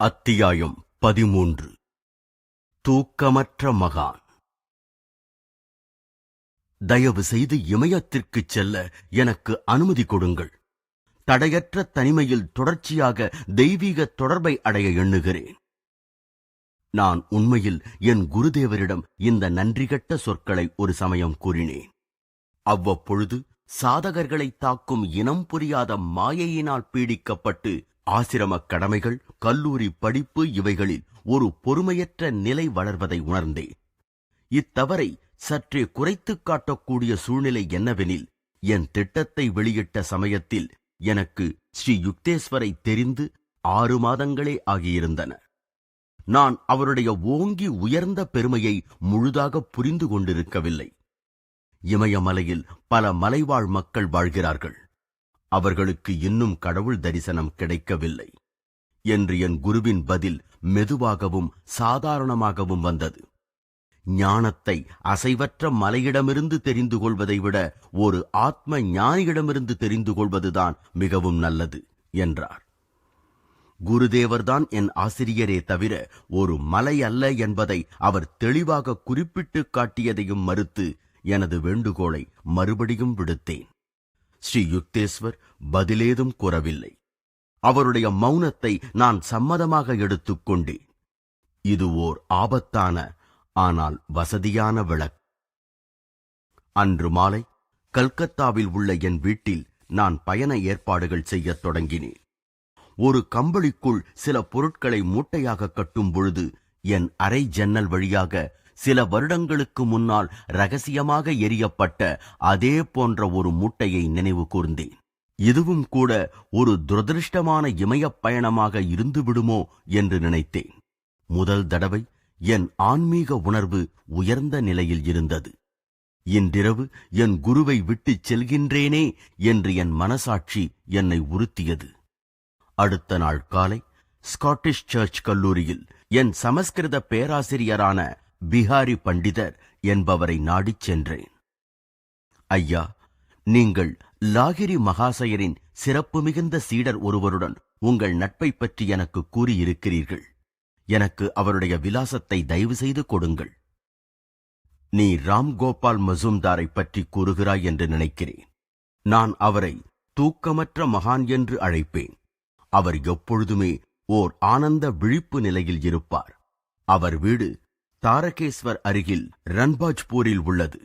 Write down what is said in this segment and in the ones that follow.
அத்தியாயம் பதிமூன்று. தூக்கமற்ற மகான். தயவு செய்து இமயத்திற்குச் செல்ல எனக்கு அனுமதி கொடுங்கள். தடையற்ற தனிமையில் தொடர்ச்சியாக தெய்வீக தொடர்பை அடைய எண்ணுகிறேன். நான் உண்மையில் என் குருதேவரிடம் இந்த நன்றிகட்ட சொற்களை ஒரு சமயம் கூறினேன். அவ்வப்பொழுது சாதகர்களை தாக்கும் இனம் புரியாத மாயையினால் பீடிக்கப்பட்டு ஆசிரமக் கடமைகள் கல்லூரி படிப்பு இவைகளில் ஒரு பொறுமையற்ற நிலை வளர்வதை உணர்ந்தேன். இத்தவறை சற்றே குறைத்துக் காட்டக்கூடிய சூழ்நிலை என்னவெனில் என் திட்டத்தை வெளியிட்ட சமயத்தில் எனக்கு ஸ்ரீ யுக்தேஸ்வரை தெரிந்து ஆறு மாதங்களே ஆகியிருந்தன. நான் அவருடைய ஓங்கி உயர்ந்த பெருமையை முழுதாக புரிந்து கொண்டிருக்கவில்லை. இமயமலையில் பல மலைவாழ் மக்கள் வாழ்கிறார்கள். அவர்களுக்கு இன்னும் கடவுள் தரிசனம் கிடைக்கவில்லை என்று என் குருவின் பதில் மெதுவாகவும் சாதாரணமாகவும் வந்தது. ஞானத்தை அசைவற்ற மலையிடமிருந்து தெரிந்து கொள்வதை விட ஒரு ஆத்ம ஞானியிடமிருந்து தெரிந்து கொள்வதுதான் மிகவும் நல்லது என்றார். குருதேவர்தான் என் ஆசிரியரே தவிர ஒரு மலை அல்ல என்பதை அவர் தெளிவாக குறிப்பிட்டு காட்டியதையும் மறுத்து எனது வேண்டுகோளை மறுபடியும் விடுத்தேன். ஸ்ரீ யுக்தேஸ்வர் பதிலேதும் கூறவில்லை. அவருடைய மௌனத்தை நான் சம்மதமாக எடுத்துக்கொண்டேன். இது ஓர் ஆபத்தான ஆனால் வசதியான விளக்கு. அன்று மாலை கல்கத்தாவில் உள்ள என் வீட்டில் நான் பயண ஏற்பாடுகள் செய்யத் தொடங்கினேன். ஒரு கம்பளிக்குள் சில பொருட்களை மூட்டையாக கட்டும் பொழுது என் அறை ஜன்னல் வழியாக சில வருடங்களுக்கு முன்னால் ரகசியமாக எரியப்பட்ட அதே போன்ற ஒரு மூட்டையை நினைவு கூர்ந்தேன். இதுவும் கூட ஒரு துரதிருஷ்டமான இமயப் பயணமாக இருந்துவிடுமோ என்று நினைத்தேன். முதல் தடவை என் ஆன்மீக உணர்வு உயர்ந்த நிலையில் இருந்தது. இன்றிரவு என் குருவை விட்டுச் செல்கின்றேனே என்று என் மனசாட்சி என்னை உறுத்தியது. அடுத்த நாள் காலை ஸ்காட்டிஷ் சர்ச் கல்லூரியில் என் சமஸ்கிருத பேராசிரியரான பிஹாரி பண்டிதர் என்பவரை நாடிச் சென்றேன். ஐயா நீங்கள் லாகிரி மகாசயரின் சிறப்பு மிகுந்த சீடர் ஒருவருடன் உங்கள் நட்பை பற்றி எனக்கு கூறியிருக்கிறீர்கள். எனக்கு அவருடைய விலாசத்தை தயவு செய்து கொடுங்கள். நீ ராம் கோபால் மசூம்தாரை பற்றி கூறுகிறாய் என்று நினைக்கிறேன். நான் அவரை தூக்கமற்ற மகான் என்று அழைப்பேன். அவர் எப்பொழுதுமே ஓர் ஆனந்த விழிப்பு நிலையில் இருப்பார். அவர் வீடு தாரகேஸ்வர் அருகில் ரன்பாஜ்பூரில் உள்ளது.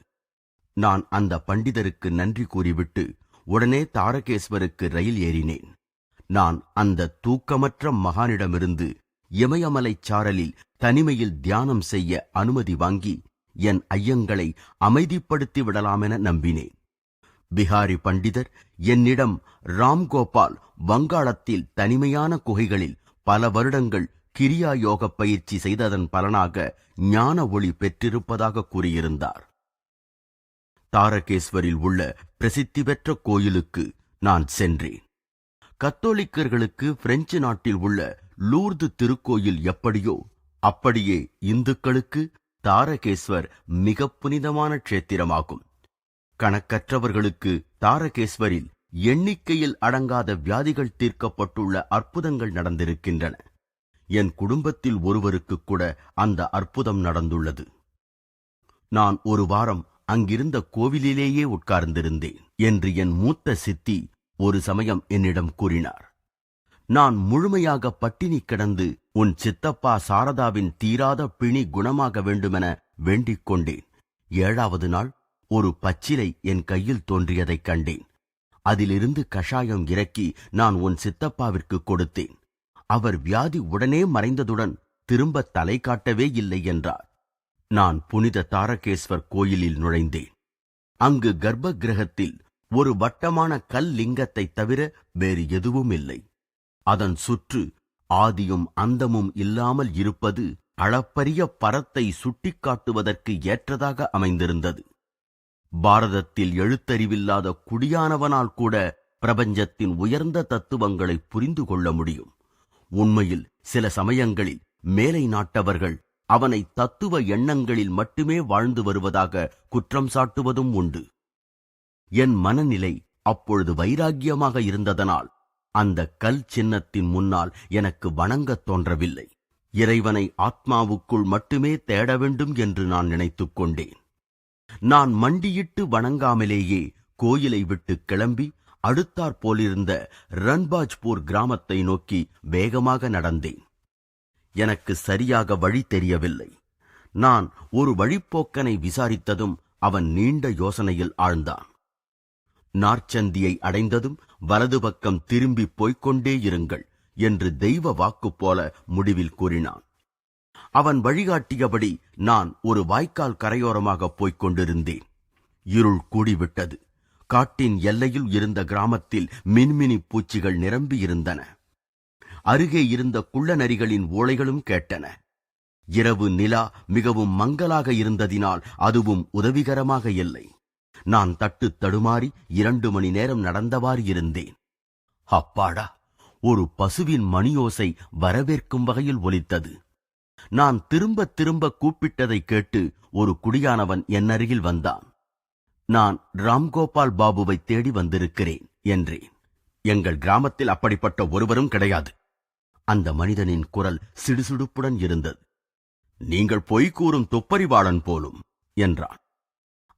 நான் அந்த பண்டிதருக்கு நன்றி கூறிவிட்டு உடனே தாரகேஸ்வருக்கு ரயில் ஏறினேன். நான் அந்த தூக்கமற்ற மகானிடமிருந்து இமயமலைச் சாரலில் தனிமையில் தியானம் செய்ய அனுமதி வாங்கி என் ஐயங்களை அமைதிப்படுத்தி விடலாமென நம்பினேன். பிஹாரி பண்டிதர் என்னிடம் ராம்கோபால் வங்காளத்தில் தனிமையான குகைகளில் பல வருடங்கள் கிரியா யோக பயிற்சி செய்ததன் பலனாக ஞான ஒளி பெற்றிருப்பதாக கூறியிருந்தார். தாரகேஸ்வரில் உள்ள பிரசித்தி பெற்ற கோயிலுக்கு நான் சென்றேன். கத்தோலிக்கர்களுக்கு பிரெஞ்சு நாட்டில் உள்ள லூர்து திருக்கோயில் எப்படியோ அப்படியே இந்துக்களுக்கு தாரகேஸ்வர் மிக புனிதமான க்ஷேத்திரமாகும். கணக்கற்றவர்களுக்கு தாரகேஸ்வரில் எண்ணிக்கையில் அடங்காத வியாதிகள் தீர்க்கப்பட்டுள்ள அற்புதங்கள் நடந்திருக்கின்றன. என் குடும்பத்தில் ஒருவருக்கு கூட அந்த அற்புதம் நடந்துள்ளது. நான் ஒரு வாரம் அங்கிருந்த கோவிலிலேயே உட்கார்ந்திருந்தேன் என்று என் மூத்த சித்தி ஒரு சமயம் என்னிடம் கூறினார். நான் முழுமையாக பட்டினி கிடந்து உன் சித்தப்பா சாரதாவின் தீராத பிணி குணமாக வேண்டுமென வேண்டிக் கொண்டேன். ஏழாவது நாள் ஒரு பச்சிலை என் கையில் தோன்றியதைக் கண்டேன். அதிலிருந்து கஷாயம் இறக்கி நான் உன் சித்தப்பாவிற்கு கொடுத்தேன். அவர் வியாதி உடனே மறைந்ததுடன் திரும்ப தலை காட்டவே இல்லை என்றார். நான் புனித தாரகேஸ்வர் கோயிலில் நுழைந்தேன். அங்கு கர்ப்ப கிரகத்தில் ஒரு வட்டமான கல் லிங்கத்தைத் தவிர வேறு எதுவும் இல்லை. அதன் சுற்று ஆதியும் அந்தமும் இல்லாமல் இருப்பது அளப்பரிய பரத்தை சுட்டிக்காட்டுவதற்கு ஏற்றதாக அமைந்திருந்தது. பாரதத்தில் எழுத்தறிவில்லாத குடியானவனால் கூட பிரபஞ்சத்தின் உயர்ந்த தத்துவங்களை புரிந்து கொள்ள முடியும். உண்மையில் சில சமயங்களில் மேலை நாட்டவர்கள் அவனை தத்துவ எண்ணங்களில் மட்டுமே வாழ்ந்து வருவதாக குற்றம் சாட்டுவதும் உண்டு. என் மனநிலை அப்பொழுது வைராக்கியமாக இருந்ததனால் அந்த கல் சின்னத்தின் முன்னால் எனக்கு வணங்கத் தோன்றவில்லை. இறைவனை ஆத்மாவுக்குள் மட்டுமே தேட வேண்டும் என்று நான் நினைத்துக் கொண்டேன். நான் மண்டியிட்டு வணங்காமலேயே கோயிலை விட்டு கிளம்பி அடுத்தாற் போலிருந்த ரன்பாஜ்பூர் கிராமத்தை நோக்கி வேகமாக நடந்தேன். எனக்கு சரியாக வழி தெரியவில்லை. நான் ஒரு வழிப்போக்கனை விசாரித்ததும் அவன் நீண்ட யோசனையில் ஆழ்ந்தான். நார்ச்சந்தியை அடைந்ததும் வலது பக்கம் திரும்பி போய்கொண்டே இருங்கள் என்று தெய்வ வாக்கு போல முடிவில் கூறினான். அவன் வழிகாட்டியபடி நான் ஒரு வாய்க்கால் கரையோரமாக போய்க் கொண்டிருந்தேன். இருள் கூடிவிட்டது. காட்டின் எல்லையில் இருந்த கிராமத்தில் மின்மினி பூச்சிகள் நிரம்பி இருந்தன அருகே இருந்த குள்ள நரிகளின் ஓலைகளும் கேட்டன. இரவு நிலா மிகவும் மங்கலாக இருந்ததினால் அதுவும் உதவிகரமாக இல்லை. நான் தட்டு தடுமாறி இரண்டு மணி நேரம் நடந்தவாறு இருந்தேன். அப்பாடா! ஒரு பசுவின் மணியோசை வரவேற்கும் வகையில் ஒலித்தது. நான் திரும்ப திரும்ப கூப்பிட்டதை கேட்டு ஒரு குடியானவன் என் அருகில் வந்தான். நான் ராம்கோபால் பாபுவை தேடி வந்திருக்கிறேன் என்றேன். எங்கள் கிராமத்தில் அப்படிப்பட்ட ஒருவரும் கிடையாது. அந்த மனிதனின் குரல் சிடுசிடுப்புடன் இருந்தது. நீங்கள் பொய் கூறும் துப்பறிவாளன் போலும் என்றான்.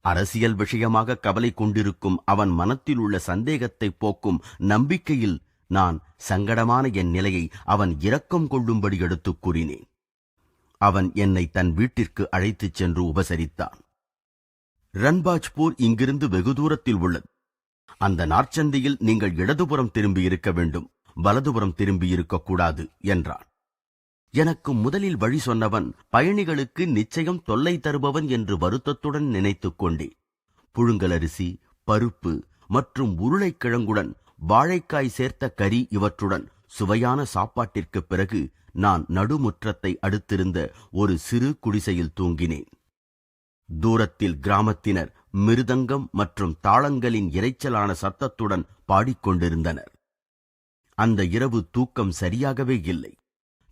அரசியல் விஷயமாக கவலை கொண்டிருக்கும் அவன் மனத்தில் உள்ள சந்தேகத்தை போக்கும் நம்பிக்கையில் நான் சங்கடமான என் நிலையை அவன் இரக்கம் கொள்ளும்படி எடுத்துக் கூறினேன். அவன் என்னை தன் வீட்டிற்கு அழைத்துச் சென்று உபசரித்தான். ரன்பாஜ்பூர் இங்கிருந்து வெகு தூரத்தில் உள்ளது. அந்த நாற்சந்தியில் நீங்கள் இடதுபுறம் திரும்பி இருக்க வேண்டும் வலதுபுறம் திரும்பி இருக்கக்கூடாது என்றான். எனக்கு முதலில் வழி சொன்னவன் பயணிகளுக்கு நிச்சயம் தொல்லை தருபவன் என்று வருத்தத்துடன் நினைத்துக் கொண்டேன். புழுங்கலரிசி பருப்பு மற்றும் உருளைக்கிழங்குடன் வாழைக்காய் சேர்த்த கறி இவற்றுடன் சுவையான சாப்பாட்டிற்குப் பிறகு நான் நடுமுற்றத்தை அடுத்திருந்த ஒரு சிறு குடிசையில் தூங்கினேன். தூரத்தில் கிராமத்தினர் மிருதங்கம் மற்றும் தாளங்களின் இறைச்சலான சத்தத்துடன் பாடிக்கொண்டிருந்தனர். அந்த இரவு தூக்கம் சரியாகவே இல்லை.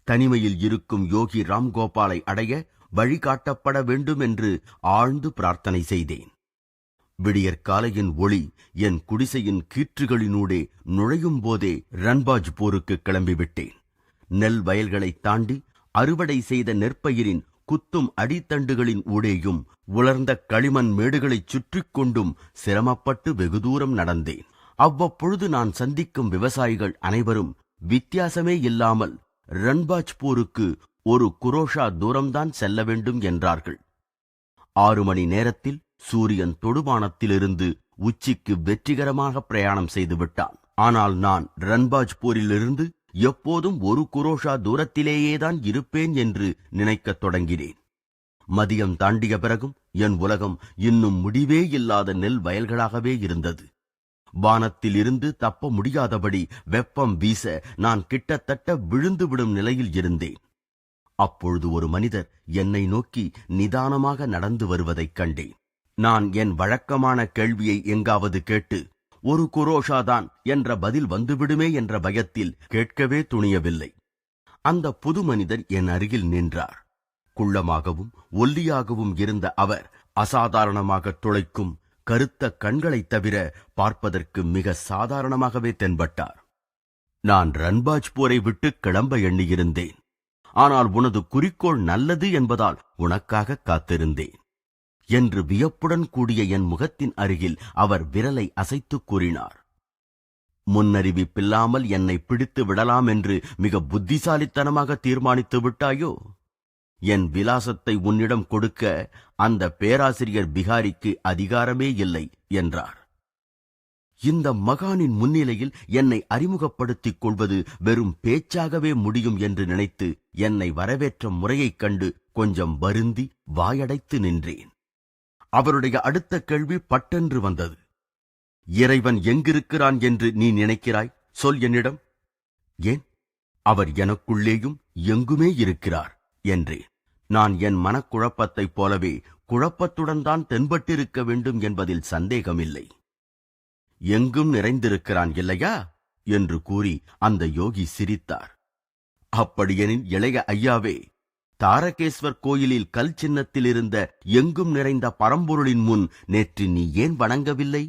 தனிமையில் இருக்கும் யோகி ராம்கோபாலை அடைய வழிகாட்டப்பட வேண்டும் என்று ஆழ்ந்து பிரார்த்தனை செய்தேன். விடியற்காலையின் ஒளி என் குடிசையின் கீற்றுகளினூடே நுழையும் போதே ரன்பாஜ் போருக்கு கிளம்பிவிட்டேன். நெல் வயல்களைத் தாண்டி அறுவடை செய்த நெற்பயிரின் குத்தும் அடித்தண்டுகளின் ஊடேயும் உலர்ந்த களிமண் மேடுகளைச் சுற்றிக் கொண்டும் சிரமப்பட்டு வெகு தூரம் நடந்தேன். அவ்வப்பொழுது நான் சந்திக்கும் விவசாயிகள் அனைவரும் வித்தியாசமே இல்லாமல் ரன்பாஜ்பூருக்கு ஒரு குரோஷா தூரம்தான் செல்ல வேண்டும் என்றார்கள். ஆறு மணி நேரத்தில் சூரியன் தொடுபானத்திலிருந்து உச்சிக்கு வெற்றிகரமாக பிரயாணம் செய்துவிட்டான். ஆனால் நான் ரன்பாஜ்பூரிலிருந்து எப்போதும் ஒரு குரோஷா தூரத்திலேயேதான் இருப்பேன் என்று நினைக்கத் தொடங்கினேன். மதியம் தாண்டிய பிறகும் என் உலகம் இன்னும் முடிவே இல்லாத நெல் வயல்களாகவே இருந்தது. வானத்தில் இருந்து தப்ப முடியாதபடி வெப்பம் வீச நான் கிட்டத்தட்ட விழுந்துவிடும் நிலையில் இருந்தேன். அப்பொழுது ஒரு மனிதர் என்னை நோக்கி நிதானமாக நடந்து வருவதைக் கண்டேன். நான் என் வழக்கமான கேள்வியை எங்காவது கேட்டு ஒரு குரோஷாதான் என்ற பதில் வந்துவிடுமே என்ற பயத்தில் கேட்கவே துணியவில்லை. அந்த புது மனிதர் என் அருகில் நின்றார். குள்ளமாகவும் ஒல்லியாகவும் இருந்த அவர் அசாதாரணமாக துளைக்கும் கருத்த கண்களைத் தவிர பார்ப்பதற்கு மிக சாதாரணமாகவே தென்பட்டார். நான் ரன்பாஜ் போரை விட்டு கிளம்ப எண்ணியிருந்தேன். ஆனால் உனது குறிக்கோள் நல்லது என்பதால் உனக்காக காத்திருந்தேன். என்று வியப்புடன் கூடிய என் முகத்தின் அருகில் அவர் விரலை அசைத்து கூறினார். முன்னறிவிப்பில்லாமல் என்னை பிடித்து விடலாம் என்று மிக புத்திசாலித்தனமாக தீர்மானித்து விட்டாயோ? என் விலாசத்தை உன்னிடம் கொடுக்க அந்த பேராசிரியர் பிகாரிக்கு அதிகாரமே இல்லை என்றார். இந்த மகானின் முன்னிலையில் என்னை அறிமுகப்படுத்திக் கொள்வது வெறும் பேச்சாகவே முடியும் என்று நினைத்து என்னை வரவேற்ற முறையைக் கண்டு கொஞ்சம் வருந்தி வாயடைத்து நின்றேன். அவருடைய அடுத்த கேள்வி பட்டென்று வந்தது. இறைவன் எங்கிருக்கிறான் என்று நீ நினைக்கிறாய்? சொல் என்னிடம். ஏன்? அவர் எனக்குள்ளேயும் எங்குமே இருக்கிறார் என்றேன் நான் என் மனக்குழப்பத்தைப் போலவே குழப்பத்துடன் தான் தென்பட்டிருக்க வேண்டும் என்பதில் சந்தேகமில்லை. எங்கும் நிறைந்திருக்கிறான் இல்லையா? என்று கூறி அந்த யோகி சிரித்தார். அப்படியெனில் இளைய ஐயாவே தாரகேஸ்வர் கோயிலில் கல் சின்னத்தில் இருந்த எங்கும் நிறைந்த பரம்பொருளின் முன் நேற்று நீ ஏன் வணங்கவில்லை?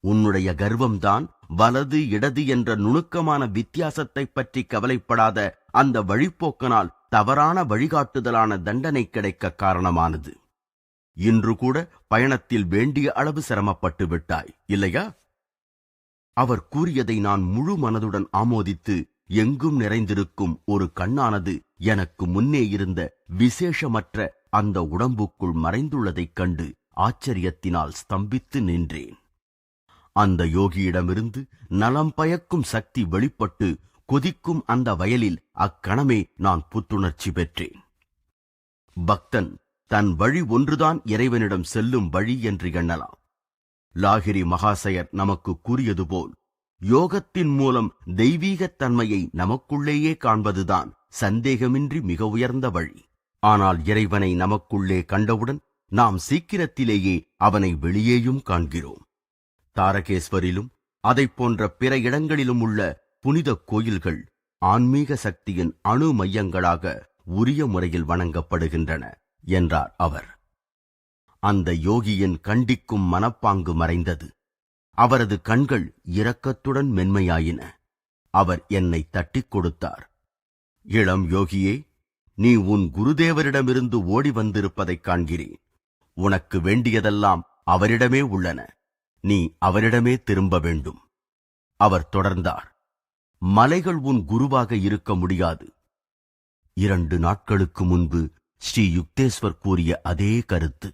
உன்னுடைய கர்வம்தான் வலது இடது என்ற நுணுக்கமான வித்தியாசத்தை பற்றி கவலைப்படாத அந்த வழிப்போக்கனால் தவறான வழிகாட்டுதலான தண்டனை கிடைக்க காரணமானது. இன்று கூட பயணத்தில் வேண்டிய அளவு சிரமப்பட்டு விட்டாய் இல்லையா? அவர் கூறியதை நான் முழு மனதுடன் ஆமோதித்து எங்கும் நிறைந்திருக்கும் ஒரு கண்ணானது எனக்கு முன்னே இருந்த விசேஷமற்ற அந்த உடம்புக்குள் மறைந்துள்ளதைக் கண்டு ஆச்சரியத்தினால் ஸ்தம்பித்து நின்றேன். அந்த யோகியிடமிருந்து நலம் பயக்கும் சக்தி வெளிப்பட்டு கொதிக்கும் அந்த வயலில் அக்கணமே நான் புத்துணர்ச்சி பெற்றேன். பக்தன் தன் வழி ஒன்றுதான் இறைவனிடம் செல்லும் வழி என்று எண்ணலாம். லாகிரி மகாசயர் நமக்கு கூறியது போல் யோகத்தின் மூலம் தெய்வீகத் தன்மையை நமக்குள்ளேயே காண்பதுதான் சந்தேகமின்றி மிக உயர்ந்த வழி. ஆனால் இறைவனை நமக்குள்ளே கண்டவுடன் நாம் சீக்கிரத்திலேயே அவனை வெளியேயும் காண்கிறோம். தாரகேஸ்வரிலும் அதைப் போன்ற பிற இடங்களிலும் உள்ள புனித கோயில்கள் ஆன்மீக சக்தியின் அணு மையங்களாக உரிய முறையில் வணங்கப்படுகின்றன என்றார் அவர். அந்த யோகியின் கண்டிக்கும் மனப்பாங்கு மறைந்தது. அவரது கண்கள் இரக்கத்துடன் மென்மையாயின. அவர் என்னை தட்டிக் கொடுத்தார். இளம் யோகியே நீ உன் குருதேவரிடமிருந்து ஓடி வந்திருப்பதைக் காண்கிறேன். உனக்கு வேண்டியதெல்லாம் அவரிடமே உள்ளன. நீ அவரிடமே திரும்ப வேண்டும். அவர் தொடர்ந்தார். மலைகள் உன் குருவாக இருக்க முடியாது. இரண்டு நாட்களுக்கு முன்பு ஸ்ரீ யுக்தேஸ்வர் கூறிய அதே கருத்து.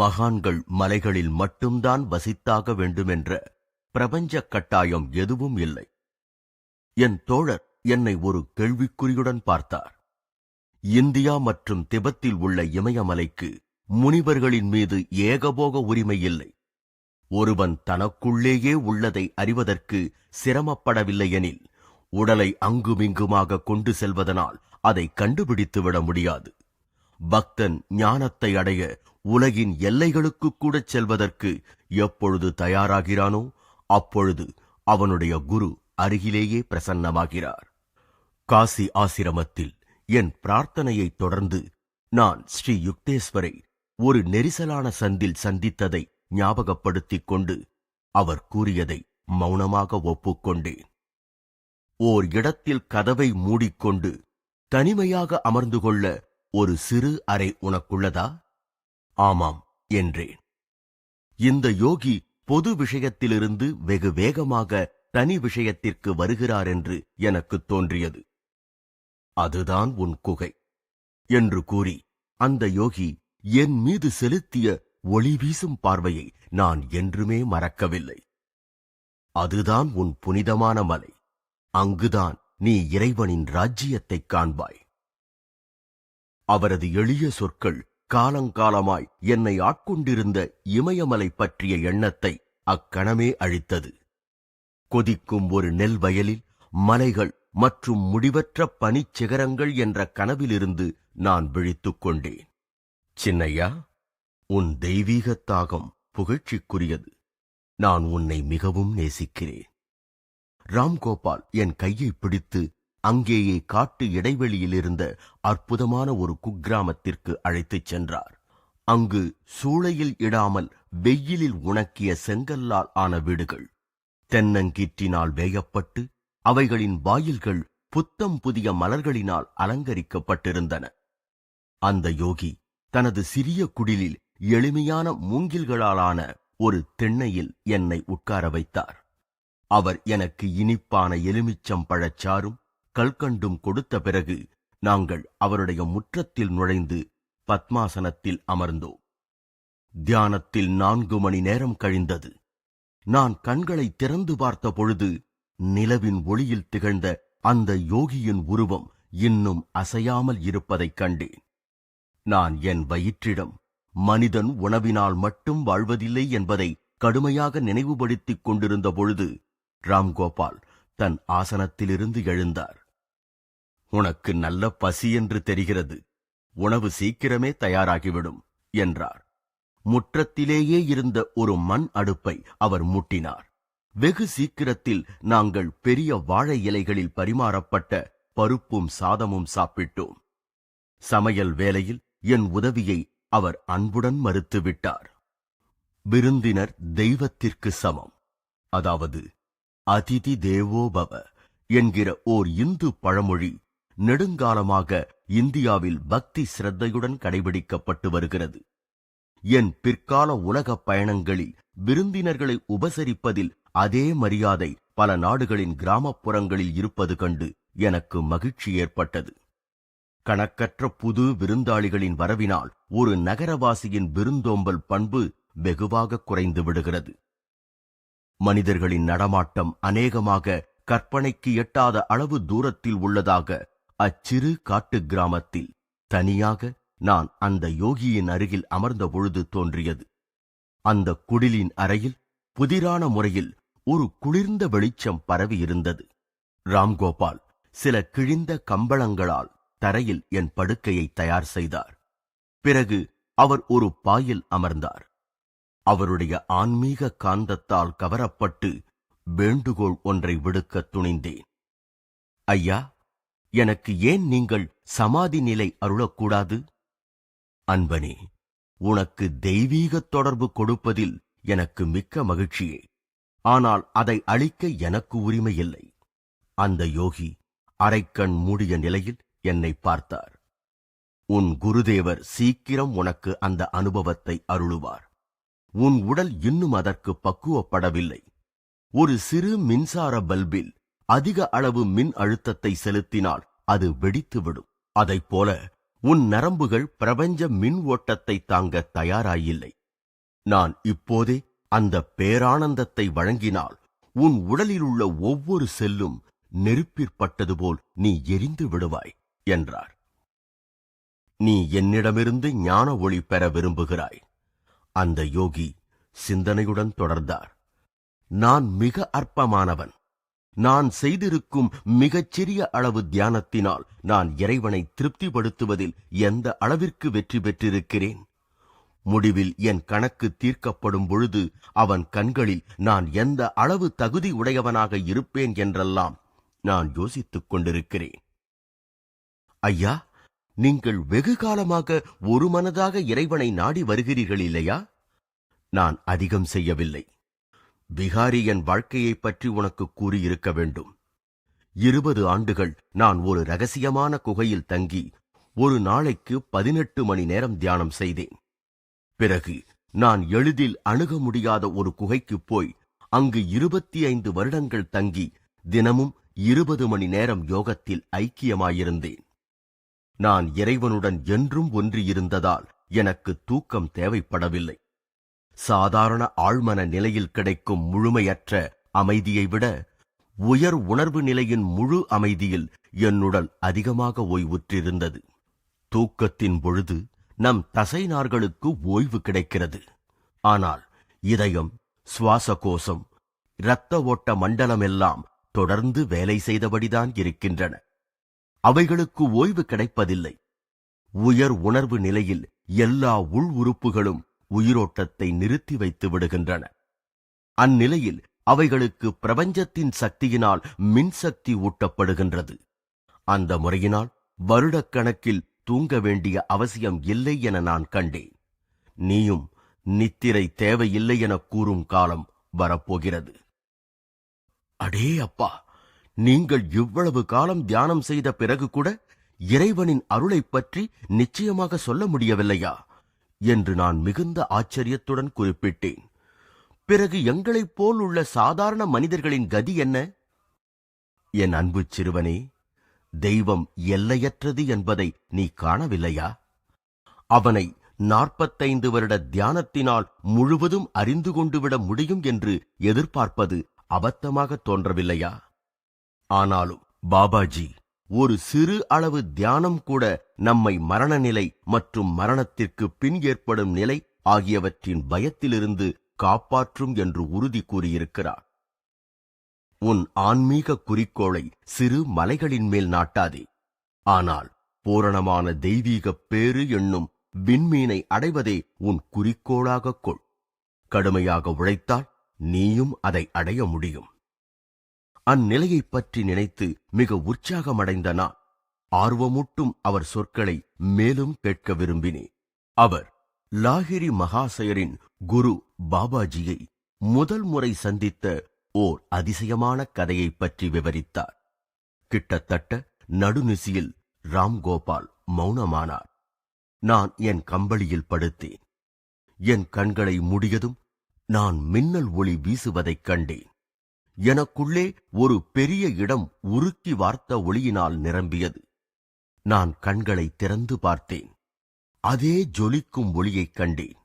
மகான்கள் மலைகளில் மட்டும்தான் வசித்தாக வேண்டுமென்ற பிரபஞ்ச கட்டாயம் எதுவும் இல்லை. என் தோழர் என்னை ஒரு கேள்விக்குறியுடன் பார்த்தார். இந்தியா மற்றும் திபெத்தில் உள்ள இமயமலைக்கு முனிவர்களின் மீது ஏகபோக உரிமை இல்லை. ஒருவன் தனக்குள்ளேயே உள்ளதை அறிவதற்கு சிரமப்படவில்லையெனில் உடலை அங்குமிங்குமாக கொண்டு செல்வதனால் அதை கண்டுபிடித்து விட முடியாது. பக்தன் ஞானத்தை அடைய உலகின் எல்லைகளுக்கு கூட செல்வதற்கு எப்பொழுது தயாராகிறானோ அப்பொழுது அவனுடைய குரு அருகிலேயே பிரசன்னமாகிறார். காசி ஆசிரமத்தில் என் பிரார்த்தனையை தொடர்ந்து நான் ஸ்ரீ யுக்தேஸ்வரை ஒரு நெரிசலான சந்தில் சந்தித்ததை ஞாபகப்படுத்திக் கொண்டு அவர் கூறியதை மௌனமாக ஒப்புக்கொண்டேன். ஓர் இடத்தில் கதவை மூடிக்கொண்டு தனிமையாக அமர்ந்து கொள்ள ஒரு சிறு அறை உனக்குள்ளதா? ஆமாம் என்றேன். இந்த யோகி பொது விஷயத்திலிருந்து வெகு வேகமாக தனி விஷயத்திற்கு வருகிறார் என்று எனக்கு தோன்றியது. அதுதான் உன் குகை என்று கூறி அந்த யோகி என் மீது செலுத்திய ஒளி வீசும் பார்வையை நான் என்றுமே மறக்கவில்லை. அதுதான் உன் புனிதமான மலை அங்குதான் நீ இறைவனின் ராஜ்ஜியத்தைக் காண்பாய். அவரது எளிய சொற்கள் காலங்காலமாய் என்னை ஆட்கொண்டிருந்த இமயமலை பற்றிய எண்ணத்தை அக்கணமே அழித்தது. கொதிக்கும் ஒரு நெல் வயலில் மலைகள் மற்றும் முடிவற்ற பனிச்சிகரங்கள் என்ற கனவிலிருந்து நான் விழித்துக் கொண்டேன். சின்னையா உன் தெய்வீக தாகம் புகழ்ச்சிக்குரியது. நான் உன்னை மிகவும் நேசிக்கிறேன். ராம்கோபால் என் கையை பிடித்து அங்கேயே காட்டு இடைவெளியில் இருந்த அற்புதமான ஒரு குக்கிராமத்திற்கு அழைத்துச் சென்றார். அங்கு சூளையில் இடாமல் வெயிலில் உணக்கிய செங்கல்லால் ஆன வீடுகள். தென்னங்கீற்றினால் வேயப்பட்டு அவைகளின் வாயில்கள் புத்தம் புதிய மலர்களினால் அலங்கரிக்கப்பட்டிருந்தன. அந்த யோகி தனது சிறிய குடிலில் எளிமையான மூங்கில்களாலான ஒரு திண்ணையில் என்னை உட்கார வைத்தார். அவர் எனக்கு இனிப்பான எலுமிச்சம் பழச்சாரும் கல்கண்டும் கொடுத்த பிறகு நாங்கள் அவருடைய முற்றத்தில் நுழைந்து பத்மாசனத்தில் அமர்ந்தோம். தியானத்தில் நான்கு மணி நேரம் கழிந்தது. நான் கண்களை திறந்து பார்த்த பொழுது நிலவின் ஒளியில் திகழ்ந்த அந்த யோகியின் உருவம் இன்னும் அசையாமல் இருப்பதைக் கண்டேன். நான் என் வயிற்றிடம் மனிதன் உணவினால் மட்டும் வாழ்வதில்லை என்பதை கடுமையாக நினைவுபடுத்திக் கொண்டிருந்த பொழுது ராம்கோபால் தன் ஆசனத்திலிருந்து எழுந்தார். உனக்கு நல்ல பசி என்று தெரிகிறது. உணவு சீக்கிரமே தயாராகிவிடும் என்றார். முற்றத்திலேயே இருந்த ஒரு மண் அடுப்பை அவர் முட்டினார். வெகு சீக்கிரத்தில் நாங்கள் பெரிய வாழை இலைகளில் பரிமாறப்பட்ட பருப்பும் சாதமும் சாப்பிட்டோம். சமையல் வேலையில் என் உதவியை அவர் அன்புடன் மறுத்துவிட்டார். விருந்தினர் தெய்வத்திற்கு சமம். அதாவது அதிதி தேவோபவ என்கிற ஓர் இந்து பழமொழி நெடுங்காலமாக இந்தியாவில் பக்தி சிரத்தையுடன் கடைபிடிக்கப்பட்டு வருகிறது. என் பிற்கால உலகப் பயணங்களில் விருந்தினர்களை உபசரிப்பதில் அதே மரியாதை பல நாடுகளின் கிராமப்புறங்களில் இருப்பது கண்டு எனக்கு மகிழ்ச்சி ஏற்பட்டது. கணக்கற்ற புது விருந்தாளிகளின் வரவினால் ஒரு நகரவாசியின் விருந்தோம்பல் பண்பு வெகுவாக குறைந்து விடுகிறது. மனிதர்களின் நடமாட்டம் அநேகமாக கற்பனைக்கு எட்டாத அளவு தூரத்தில் உள்ளதாக அச்சிறு காட்டு கிராமத்தில் தனியாக நான் அந்த யோகியின் அருகில் அமர்ந்த பொழுது தோன்றியது. அந்த குடிலின் அறையில் புதிரான முறையில் ஒரு குளிர்ந்த வெளிச்சம் பரவியிருந்தது ராம்கோபால் சில கிழிந்த கம்பளங்களால் தரையில் என் படுக்கையை தயார் செய்தார். பிறகு அவர் ஒரு பாயில் அமர்ந்தார். அவருடைய ஆன்மீக காந்தத்தால் கவரப்பட்டு வேண்டுகோள் ஒன்றை விடுக்கத் துணிந்தேன். ஐயா எனக்கு ஏன் நீங்கள் சமாதி நிலை அருளக்கூடாது? அன்பனே உனக்கு தெய்வீகத் தொடர்பு கொடுப்பதில் எனக்கு மிக்க மகிழ்ச்சியே ஆனால் அதை அளிக்க எனக்கு உரிமை இல்லை. அந்த யோகி அரைக்கண் மூடிய நிலையில் என்னை பார்த்தார். உன் குருதேவர் சீக்கிரம் உனக்கு அந்த அனுபவத்தை அருளுவார். உன் உடல் இன்னும் அதற்கு பக்குவப்படவில்லை. ஒரு சிறு மின்சார பல்பில் அதிக அளவு மின் அழுத்தத்தை செலுத்தினால் அது வெடித்துவிடும். அதைப் போல உன் நரம்புகள் பிரபஞ்ச மின் ஓட்டத்தை தாங்க தயாராயில்லை. நான் இப்போதே அந்த பேரானந்தத்தை வழங்கினால் உன் உடலில் உள்ள ஒவ்வொரு செல்லும் நெருப்பிற்பட்டது போல் நீ எரிந்து விடுவாய் என்றார். நீ என்னிடமிருந்து ஞான ஒளி பெற விரும்புகிறாய் அந்த யோகி சிந்தனையுடன் தொடர்ந்தார். நான் மிக அற்பமானவன் நான் செய்திருக்கும் மிகச்சிறிய அளவு தியானத்தினால் நான் இறைவனை திருப்திப்படுத்துவதில் எந்த அளவிற்கு வெற்றி பெற்றிருக்கிறேன்? முடிவில் என் கணக்கு தீர்க்கப்படும் பொழுது அவன் கண்களில் நான் எந்த அளவு தகுதி உடையவனாக இருப்பேன் என்றெல்லாம் நான் யோசித்துக் கொண்டிருக்கிறேன். ஐயா நீங்கள் வெகு காலமாக ஒரு மனதாக இறைவனை நாடி வருகிறீர்கள் இல்லையா? நான் அதிகம் செய்யவில்லை. விகாரி என் வாழ்க்கையைப் பற்றி உனக்கு கூறியிருக்க வேண்டும். இருபது ஆண்டுகள் நான் ஒரு ரகசியமான குகையில் தங்கி ஒரு நாளைக்கு பதினெட்டு மணி நேரம் தியானம் செய்தேன். பிறகு நான் எளிதில் அணுக முடியாத ஒரு குகைக்குப் போய் அங்கு இருபத்தி ஐந்து வருடங்கள் தங்கி தினமும் இருபது மணி நேரம் யோகத்தில் ஐக்கியமாயிருந்தேன். நான் இறைவனுடன் என்றும் ஒன்றியிருந்ததால் எனக்கு தூக்கம் தேவைப்படவில்லை. சாதாரண ஆழ்மன நிலையில் கிடைக்கும் முழுமையற்ற அமைதியை விட உயர் உணர்வு நிலையின் முழு அமைதியில் என்னுடல் அதிகமாக ஓய்வுற்றிருந்தது. தூக்கத்தின் பொழுது நம் தசைநார்களுக்கு ஓய்வு கிடைக்கிறது. ஆனால் இதயம் சுவாச கோஷம் இரத்த ஓட்ட மண்டலமெல்லாம் தொடர்ந்து வேலை செய்தபடிதான் இருக்கின்றன. அவைகளுக்கு ஓய்வு கிடைப்பதில்லை. உயர் உணர்வு நிலையில் எல்லா உள் உறுப்புகளும் உயிரோட்டத்தை நிறுத்தி வைத்து விடுகின்றன. அந்நிலையில் அவைகளுக்கு பிரபஞ்சத்தின் சக்தியினால் மின்சக்தி ஊட்டப்படுகின்றது. அந்த முறையினால் வருடக்கணக்கில் தூங்க வேண்டிய அவசியம் இல்லை என நான் கண்டேன். நீயும் நித்திரை தேவையில்லை என கூறும் காலம் வரப்போகிறது. அடே அப்பா! நீங்கள் இவ்வளவு காலம் தியானம் செய்த பிறகு கூட இறைவனின் அருளைப் பற்றி நிச்சயமாக சொல்ல முடியவில்லையா? என்று நான் மிகுந்த ஆச்சரியத்துடன் குறிப்பிட்டேன். பிறகு எங்களைப் போல் உள்ள சாதாரண மனிதர்களின் கதி என்ன? என் அன்பு சிறுவனே தெய்வம் எல்லையற்றது என்பதை நீ காணவில்லையா? அவனை நாற்பத்தைந்து வருட தியானத்தினால் முழுவதும் அறிந்து கொண்டு விட முடியும் என்று எதிர்பார்ப்பது அபத்தமாக தோன்றவில்லையா? ஆனாலும் பாபாஜி ஒரு சிறு அளவு தியானம் கூட நம்மை மரண நிலை மற்றும் மரணத்திற்கு பின் ஏற்படும் நிலை ஆகியவற்றின் பயத்திலிருந்து காப்பாற்றும் என்று உறுதி கூறியிருக்கிறார். உன் ஆன்மீக குறிக்கோளை சிறு மலைகளின் மேல் நாட்டாதே. ஆனால் பூரணமான தெய்வீக பேறு என்னும் விண்மீனை அடைவதே உன் குறிக்கோளாகக் கொள். கடுமையாக உழைத்தால் நீயும் அதை அடைய முடியும். அந்நிலையைப் பற்றி நினைத்து மிக உற்சாகமடைந்த நான் ஆர்வமூட்டும் அவர் சொற்களை மேலும் கேட்க விரும்பினேன் அவர் லாகிரி மகாசயரின் குரு பாபாஜியை முதல் முறை சந்தித்த ஓர் அதிசயமான கதையைப் பற்றி விவரித்தார். கிட்டத்தட்ட நடுநிசியில் ராம்கோபால் மௌனமானார். நான் என் கம்பளியில் படுத்தேன். என் கண்களை முடியதும் நான் மின்னல் ஒளி வீசுவதைக் கண்டேன். எனக்குள்ளே ஒரு பெரிய இடம் உருக்கி வார்த்த ஒளியினால் நிரம்பியது. நான் கண்களை திறந்து பார்த்தேன். அதே ஜொலிக்கும் ஒளியைக் கண்டேன்.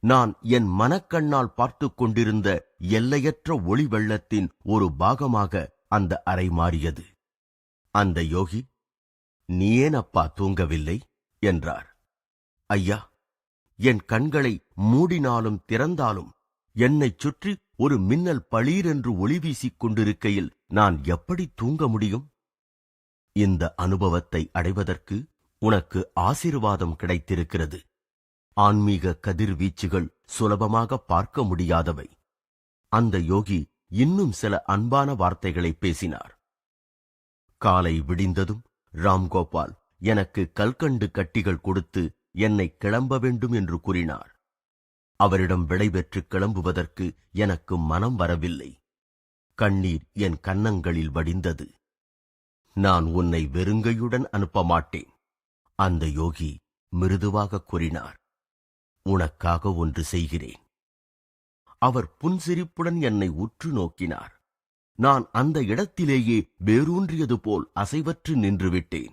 நான் என் மனக்கண்ணால் பார்த்துக் கொண்டிருந்த எல்லையற்ற ஒளி வெள்ளத்தின் ஒரு பாகமாக அந்த அறை மாறியது. அந்த யோகி நீ ஏன் அப்பா தூங்கவில்லை? என்றார். ஐயா என் கண்களை மூடினாலும் திறந்தாலும் என்னைச் சுற்றி ஒரு மின்னல் பளீரென்று ஒளி வீசிக் கொண்டிருக்கையில் நான் எப்படி தூங்க முடியும்? இந்த அனுபவத்தை அடைவதற்கு உனக்கு ஆசீர்வாதம் கிடைத்திருக்கிறது. ஆன்மீக கதிர்வீச்சுகள் சுலபமாக பார்க்க முடியாதவை. அந்த யோகி இன்னும் சில அன்பான வார்த்தைகளை பேசினார். காலை விடிந்ததும் ராம்கோபால் எனக்கு கல்கண்டு கட்டிகள் கொடுத்து என்னை கிளம்ப வேண்டும் என்று கூறினார். அவரிடம் விடைபெற்று கிளம்புவதற்கு எனக்கு மனம் வரவில்லை. கண்ணீர் என் கன்னங்களில் வடிந்தது. நான் உன்னை வெறுங்கையுடன் அனுப்ப மாட்டேன் அந்த யோகி மிருதுவாக கூறினார். உனக்காக ஒன்று செய்கிறேன். அவர் புன்சிரிப்புடன் என்னை உற்று நோக்கினார். நான் அந்த இடத்திலேயே வேரூன்றியது போல் அசைவற்று நின்றுவிட்டேன்.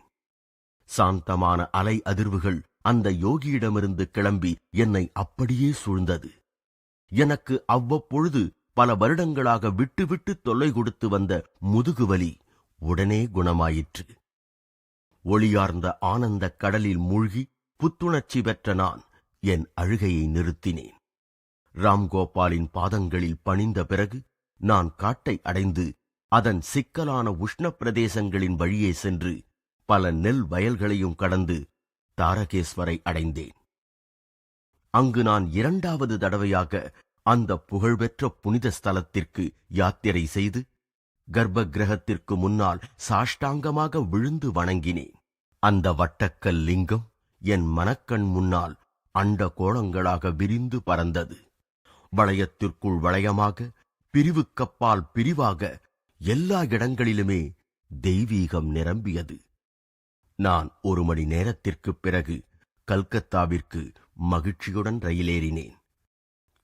சாந்தமான அலை அதிர்வுகள் அந்த யோகியிடமிருந்து கிளம்பி என்னை அப்படியே சூழ்ந்தது. எனக்கு அவ்வப்பொழுது பல வருடங்களாக விட்டுவிட்டு தொல்லை கொடுத்து வந்த முதுகுவலி உடனே குணமாயிற்று. ஒளியார்ந்த ஆனந்தக் கடலில் மூழ்கி புத்துணர்ச்சி பெற்ற நான் என் அழுகையை நிறுத்தினேன். ராம்கோபாலின் பாதங்களில் பணிந்த பிறகு நான் காட்டை அடைந்து அதன் சிக்கலான உஷ்ண பிரதேசங்களின் வழியே சென்று பல நெல் வயல்களையும் கடந்து தாரகேஸ்வரை அடைந்தேன். அங்கு நான் இரண்டாவது தடவையாக அந்த புகழ்பெற்ற புனித ஸ்தலத்திற்கு யாத்திரை செய்து கர்ப்ப கிரகத்திற்கு முன்னால் சாஷ்டாங்கமாக விழுந்து வணங்கினேன். அந்த வட்டக்கல் லிங்கம் என் மனக்கண் முன்னால் அண்ட கோணங்களாக விரிந்து பறந்தது. வளையத்திற்குள் வளையமாக பிரிவுக்கப்பால் பிரிவாக எல்லா இடங்களிலுமே தெய்வீகம் நிரம்பியது. நான் ஒரு மணி நேரத்திற்குப் பிறகு கல்கத்தாவிற்கு மகிழ்ச்சியுடன் ரயிலேறினேன்.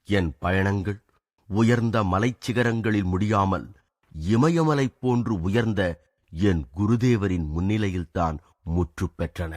என் பயணங்கள் உயர்ந்த மலைச்சிகரங்களில் முடியாமல் இமயமலை போன்று உயர்ந்த என் குருதேவரின் முன்னிலையில்தான் முற்று பெற்றன.